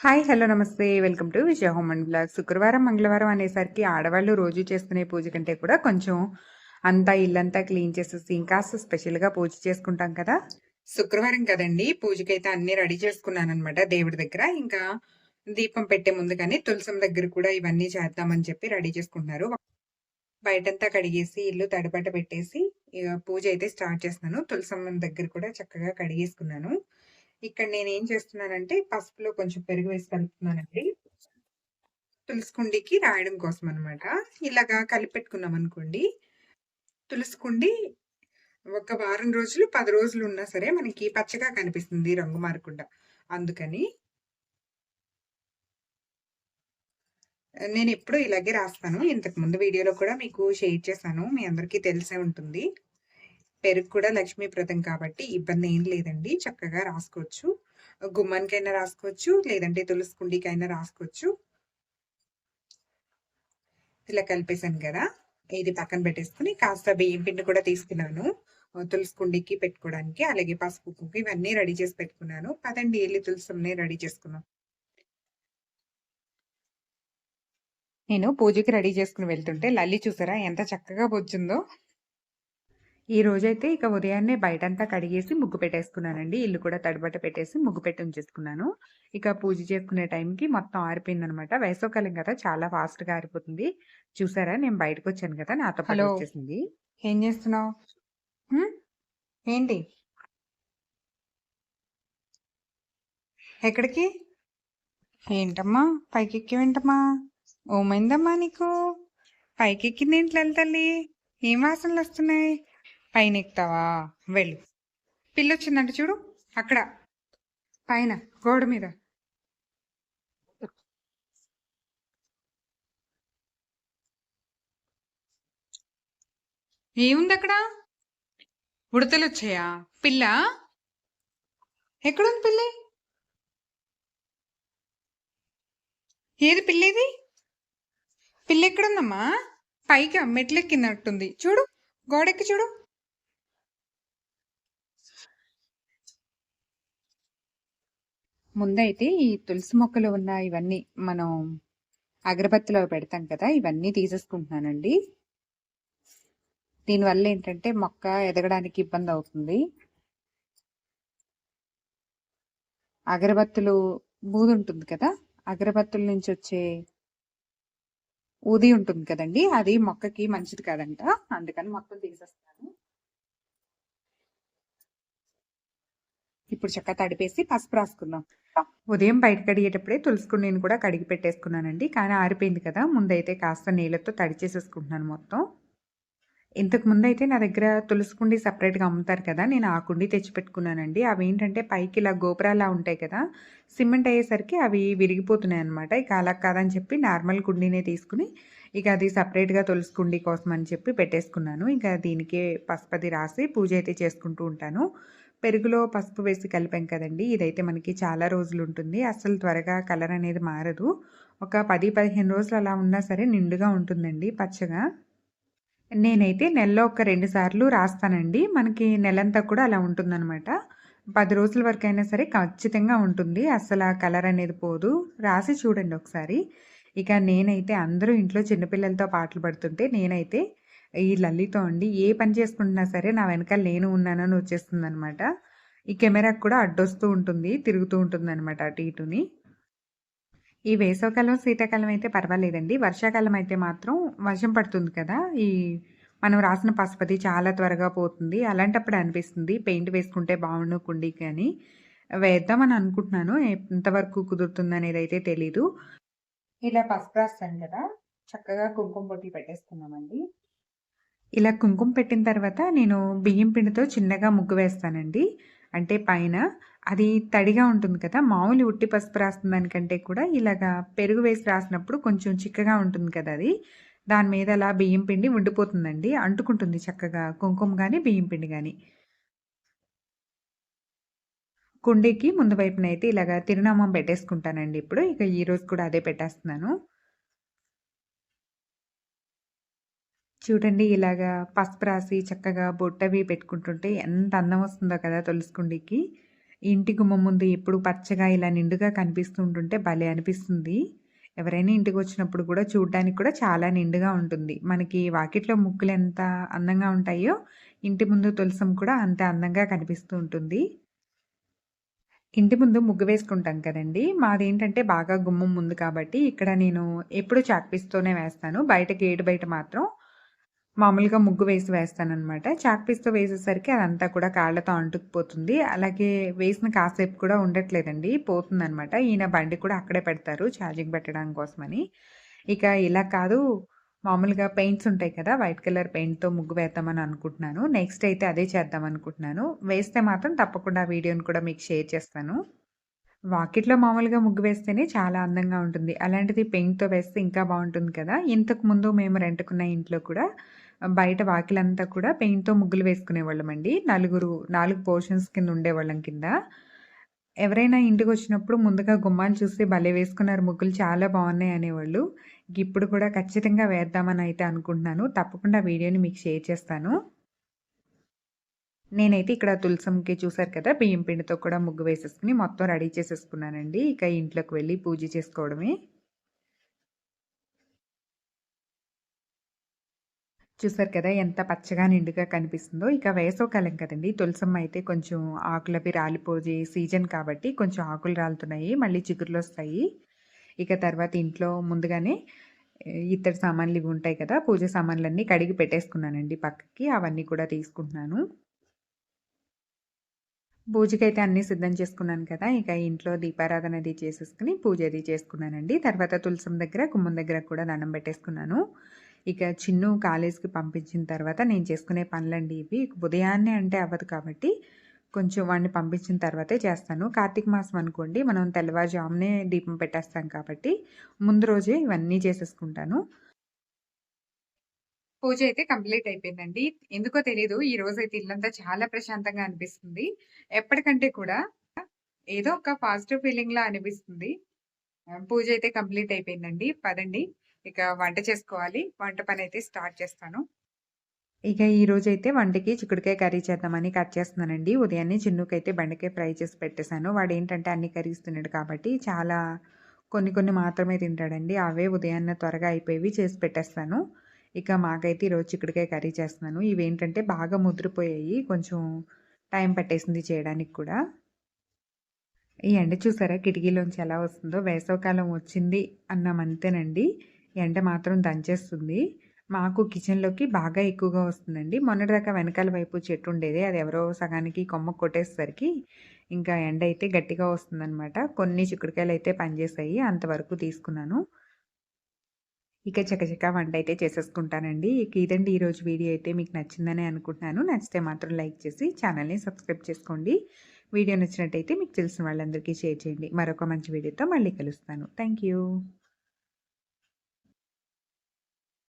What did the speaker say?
Hi hello నమస్తే. Welcome to Vijaya home and blog. శుక్రవారం మంగళవారం అనేసరికి ఆడవాళ్ళు రోజు చేసుకునే పూజ కంటే కూడా కొంచెం అంతా ఇల్లంతా క్లీన్ చేసేసి ఇంకా స్పెషల్గా పూజ చేసుకుంటాం కదా. శుక్రవారం కదండి. పూజకైతే అన్ని రెడీ చేసుకున్నాను అనమాట దేవుడి దగ్గర. ఇంకా దీపం పెట్టే ముందు కానీ తులసం దగ్గర కూడా ఇవన్నీ చేద్దామని చెప్పి రెడీ చేసుకుంటున్నారు. బయటంతా కడిగేసి ఇల్లు తడిబట్ట పెట్టేసి ఇక పూజ అయితే స్టార్ట్ చేస్తున్నాను. తులసం దగ్గర కూడా చక్కగా కడిగేసుకున్నాను. ఇక్కడ నేను ఏం చేస్తున్నానంటే పసుపులో కొంచెం పెరుగు వేసి కలుపుతున్నానండి. తులసికుండికి రాయడం కోసం అనమాట ఇలాగా కలిపెట్టుకున్నాం అనుకోండి. తులసికుండి ఒక వారం రోజులు పది రోజులు ఉన్నా సరే మనకి పచ్చగా కనిపిస్తుంది రంగు మారకుండా. అందుకని నేను ఎప్పుడూ ఇలాగే రాస్తాను. ఇంతకు ముందు వీడియోలో కూడా మీకు షేర్ చేశాను. మీ అందరికీ తెలిసే ఉంటుంది. పెరుగు కూడా లక్ష్మీప్రదం కాబట్టి ఇబ్బంది ఏం లేదండి. చక్కగా రాసుకోవచ్చు. గుమ్మానికైనా రాసుకోవచ్చు లేదంటే తులసికుండికైనా రాసుకోవచ్చు. ఇలా కలిపేశాను కదా. ఇది పక్కన పెట్టేసుకుని కాస్త బియ్యం పిండి కూడా తీసుకున్నాను. తులసికుండికి పెట్టుకోవడానికి అలాగే పసుపు ఇవన్నీ రెడీ చేసి పెట్టుకున్నాను. పదండి వెళ్ళి తులసిని రెడీ చేసుకున్నాం నేను పూజకి రెడీ చేసుకుని వెళ్తుంటే లల్లి చూసారా? ఎంత చక్కగా బొచ్చుందో. ఈ రోజైతే ఇక ఉదయాన్నే బయటంతా కడిగేసి ముగ్గు పెట్టేసుకున్నానండి. ఇల్లు కూడా తడిబట్ట పెట్టేసి ముగ్గు పెట్టి ఉంచేసుకున్నాను. ఇక పూజ చేసుకునే టైంకి మొత్తం ఆరిపోయింది అనమాట వేసవకాలం కదా చాలా ఫాస్ట్గా ఆరిపోతుంది. చూసారా? నేను బయటకు వచ్చాను కదా నాతో పాటు వచ్చేసింది. ఏం చేస్తున్నావు? ఏంటి? ఎక్కడికి? ఏంటమ్మా? పైకి ఎక్కివేంటమ్మా ఓమైందమ్మా నీకు? పైకి ఎక్కింది ఏంటి తల్లి ఏం వాసనలు వస్తున్నాయి? పైన ఎక్కుతావా వెళ్ళు. పిల్ల వచ్చిందంట చూడు అక్కడ. పైన గోడ మీద. ఏముంది అక్కడ ఉడతలు వచ్చాయా పిల్ల? ఎక్కడుంది పిల్ల? ఏది పిల్లేది? పిల్ల ఎక్కడుందమ్మా పైకి మెట్లెక్కినట్టుంది. చూడు గోడెక్కి చూడు. ముందైతే ఈ తులసి మొక్కలు ఉన్న ఇవన్నీ మనం అగరబత్తిలో పెడతాం కదా ఇవన్నీ తీసేసుకుంటున్నానండి. దీనివల్ల ఏంటంటే మొక్క ఎదగడానికి ఇబ్బంది అవుతుంది. అగరబత్తులు బూది ఉంటుంది కదా అగరబత్తుల నుంచి వచ్చే ఊది ఉంటుంది కదండి అది మొక్కకి మంచిది కాదంట అందుకని మొత్తం తీసేస్తాను. ఇప్పుడు చక్కగా తడిపేసి పసుపు రాసుకుందాం. ఉదయం బయట కడిగేటప్పుడే తులుసుకుని నేను కూడా కడిగి పెట్టేసుకున్నానండి. కానీ ఆరిపోయింది కదా ముందైతే కాస్త నీళ్ళతో తడి చేసేసుకుంటున్నాను మొత్తం. ఇంతకు ముందు అయితే నా దగ్గర తులసికుండి సపరేట్గా అమ్ముతారు కదా నేను ఆ కుండి తెచ్చిపెట్టుకున్నానండి. అవి ఏంటంటే పైకి ఇలా గోపురాలా ఉంటాయి కదా సిమెంట్ అయ్యేసరికి అవి విరిగిపోతున్నాయి అనమాట ఇక అలా కాదని చెప్పి నార్మల్ కుండీనే తీసుకుని ఇక అది సపరేట్గా తులసికుండి కోసం అని చెప్పి పెట్టేసుకున్నాను. ఇంకా దీనికే పసుపది రాసి పూజ అయితే చేసుకుంటూ ఉంటాను. పెరుగులో పసుపు వేసి కలిపాం కదండి. ఇదైతే మనకి చాలా రోజులు ఉంటుంది అసలు త్వరగా కలర్ అనేది మారదు. ఒక పది పదిహేను రోజులు అలా ఉన్నా సరే నిండుగా ఉంటుందండి పచ్చగా. నేనైతే నెలలో ఒక రెండు సార్లు రాస్తానండి. మనకి నెలంతా కూడా అలా ఉంటుందన్నమాట. పది రోజుల వరకు అయినా సరే ఖచ్చితంగా ఉంటుంది. అసలు ఆ కలర్ అనేది పోదు. రాసి చూడండి ఒకసారి. ఇక నేనైతే అందరూ ఇంట్లో చిన్నపిల్లలతో పాటలు పడుతుంటే నేనైతే ఈ లలితో అండి ఏ పని చేసుకుంటున్నా సరే నా వెనకాల నేను ఉన్నానని వచ్చేస్తుంది అనమాట ఈ కెమెరాకు కూడా అడ్డొస్తూ ఉంటుంది తిరుగుతూ ఉంటుంది అనమాట అటు ఇటుని. ఈ వేసవకాలం శీతాకాలం అయితే పర్వాలేదండి. వర్షాకాలం అయితే మాత్రం వర్షం పడుతుంది కదా. ఈ మనం రాసిన పసుపతి చాలా త్వరగా పోతుంది. అలాంటప్పుడు అనిపిస్తుంది పెయింట్ వేసుకుంటే బాగుండు కుండీకి అని. వేద్దామని అనుకుంటున్నాను. ఎంతవరకు కుదురుతుంది అనేది అయితే తెలీదు. ఇలా పసుపు రాస్తాను కదా. చక్కగా కుంకుమ పొట్టి పెట్టేస్తున్నామండి ఇలా కుంకుమ పెట్టిన తర్వాత నేను బియ్యం పిండితో చిన్నగా ముగ్గు వేస్తానండి. అంటే పైన అది తడిగా ఉంటుంది కదా మామూలు ఉట్టి పసుపు రాసిన దానికంటే కూడా ఇలాగా పెరుగు వేసి రాసినప్పుడు కొంచెం చిక్కగా ఉంటుంది కదా అది. దాని మీద అలా బియ్యం పిండి ఉండిపోతుందండి అంటుకుంటుంది చక్కగా కుంకుమ కానీ బియ్యం పిండి కానీ కుండీకి ముందు వైపున అయితే ఇలాగా తిరునామం పెట్టేసుకుంటానండి ఇప్పుడు. ఇక ఈరోజు కూడా అదే పెట్టేస్తున్నాను. చూడండి ఇలాగా పసుపు రాసి చక్కగా బొట్టవి పెట్టుకుంటుంటే ఎంత అందం వస్తుందో కదా తులసికుండికి ఇంటి గుమ్మం ముందు ఎప్పుడు పచ్చగా ఇలా నిండుగా కనిపిస్తూ ఉంటుంటే భలే అనిపిస్తుంది. ఎవరైనా ఇంటికి వచ్చినప్పుడు కూడా చూడడానికి కూడా చాలా నిండుగా ఉంటుంది. మనకి వాకిట్లో ముగ్గులు ఎంత అందంగా ఉంటాయో, ఇంటి ముందు తులసం కూడా అంతే అందంగా కనిపిస్తూ ఉంటుంది. ఇంటి ముందు ముగ్గు వేసుకుంటాం కదండీ! మాదేంటంటే బాగా గుమ్మం ముందు కాబట్టి ఇక్కడ నేను ఎప్పుడు చాక్‌పీస్‌తోనే వేస్తాను. బయట గేటు బయట మాత్రం మామూలుగా ముగ్గు వేసి వేస్తానమాట చాక్ పీస్‌తో వేసేసరికి అదంతా కూడా కాళ్ళతో అంటుకుపోతుంది. అలాగే వేసిన కాసేపు కూడా ఉండట్లేదండి. పోతుందనమాట. ఈయన బండి కూడా అక్కడే పెడతారు ఛార్జింగ్ పెట్టడం కోసమని. ఇక ఇలా కాదు మామూలుగా పెయింట్స్ ఉంటాయి కదా! వైట్ కలర్ పెయింట్‌తో ముగ్గు వేద్దామని అనుకుంటున్నాను. నెక్స్ట్ అయితే అదే చేద్దాం అనుకుంటున్నాను. వేస్తే మాత్రం తప్పకుండా వీడియోని కూడా మీకు షేర్ చేస్తాను. వాకిట్లో మామూలుగా ముగ్గు వేస్తేనే చాలా అందంగా ఉంటుంది. అలాంటిది పెయింట్‌తో వేస్తే ఇంకా బాగుంటుంది కదా! ఇంతకుముందు మేము రెంటుకున్న ఇంట్లో కూడా బయట వాకిలంతా కూడా పెయింట్‌తో ముగ్గులు వేసుకునేవాళ్ళమండి. నలుగురు నాలుగు పోర్షన్స్ కింద ఉండేవాళ్ళం కింద. ఎవరైనా ఇంటికి వచ్చినప్పుడు ముందుగా గుమ్మాలు చూసి భలే వేసుకున్నారు ముగ్గులు చాలా బాగున్నాయి అనేవాళ్ళు. ఇప్పుడు కూడా ఖచ్చితంగా వేద్దామని అయితే అనుకుంటున్నాను. తప్పకుండా వీడియోని మీకు షేర్ చేస్తాను. నేనైతే ఇక్కడ తులసంకి చూసారు కదా! బియ్యం పిండితో కూడా ముగ్గు వేసేసుకుని మొత్తం రెడీ చేసేసుకున్నానండి. ఇక ఇంట్లోకి వెళ్ళి పూజ చేసుకోవడమే. చూసారు కదా! ఎంత పచ్చగా నిండుగా కనిపిస్తుందో. ఇక వేసవికాలం కదండి తులసమ్మ అయితే కొంచెం ఆకులవి రాలిపోయే సీజన్ కాబట్టి కొంచెం ఆకులు రాలుతున్నాయి. మళ్ళీ చిగుర్లొస్తాయి. ఇక తర్వాత ఇంట్లో ముందుగానే ఇతర సామాన్లు ఇవి ఉంటాయి కదా! పూజ సామాన్లన్నీ కడిగి పెట్టేసుకున్నానండి పక్కకి. అవన్నీ కూడా తీసుకుంటున్నాను. పూజకైతే అన్నీ సిద్ధం చేసుకున్నాను కదా! ఇక ఇంట్లో దీపారాధన అది చేసేసుకుని పూజ అది చేసుకున్నానండి. తర్వాత తులసం దగ్గర, గుమ్మం దగ్గర కూడా దండం పెట్టేసుకున్నాను. ఇక చిన్ను కాలేజ్‌కి పంపించిన తర్వాత నేను చేసుకునే పనులండి ఇవి. ఉదయాన్నే అంటే అవ్వదు కాబట్టి కొంచెం వాడిని పంపించిన తర్వాతే చేస్తాను. కార్తీక మాసం అనుకోండి మనం తెల్లవారుజామునే దీపం పెట్టేస్తాం కాబట్టి ముందు రోజే ఇవన్నీ చేసేసుకుంటాను. పూజ అయితే కంప్లీట్ అయిపోయిందండి. ఎందుకో తెలీదు ఈ రోజు అయితే ఇల్లంతా చాలా ప్రశాంతంగా అనిపిస్తుంది. ఎప్పటికంటే కూడా ఏదో ఒక పాజిటివ్ ఫీలింగ్ లా అనిపిస్తుంది. పూజ అయితే కంప్లీట్ అయిపోయిందండి. పదండి ఇక వంట చేసుకోవాలి. వంట పనైతే స్టార్ట్ చేస్తాను. ఇక ఈరోజైతే వంటకి చిక్కుడుకాయ కర్రీ చేద్దామని కట్ చేస్తున్నానండి. ఉదయాన్నే చిన్నుకైతే బెండకాయ ఫ్రై చేసి పెట్టేశాను. వాడేంటంటే అన్ని కర్రీస్ తిన్నాడు కాబట్టి చాలా కొన్ని కొన్ని మాత్రమే తింటాడండి. అవే ఉదయాన్నే త్వరగా అయిపోయేవి చేసి పెట్టేస్తాను. ఇక మాకైతే ఈరోజు చిక్కుడుకాయ కర్రీ చేస్తున్నాను. ఇవేంటంటే బాగా ముద్రపోయాయి కొంచెం టైం పట్టేసింది చేయడానికి కూడా. ఈ ఎండ చూసారా కిటికీలోంచి ఎలా వస్తుందో వేసవికాలం వచ్చింది అన్నామంతేనండి. ఎండ మాత్రం దంచేస్తుంది. మాకు కిచెన్‌లోకి బాగా ఎక్కువగా వస్తుందండి. మొన్నటిదాకా వెనకాల వైపు చెట్టు ఉండేది. అది ఎవరో సగానికి కొమ్మ కొట్టేసరికి ఇంకా ఎండ అయితే గట్టిగా వస్తుందనమాట. కొన్ని చిక్కుడుకాయలు అయితే పనిచేసాయి. అంతవరకు తీసుకున్నాను. ఇక చకచకా వంట అయితే చేసేసుకుంటానండి. ఇక ఇదండి ఈరోజు వీడియో అయితే మీకు నచ్చిందని అనుకుంటున్నాను. నచ్చితే మాత్రం లైక్ చేసి ఛానల్‌ని సబ్స్క్రైబ్ చేసుకోండి. వీడియో నచ్చినట్టయితే మీకు తెలిసిన వాళ్ళందరికీ షేర్ చేయండి. మరొక మంచి వీడియోతో మళ్ళీ కలుస్తాను. Thank you.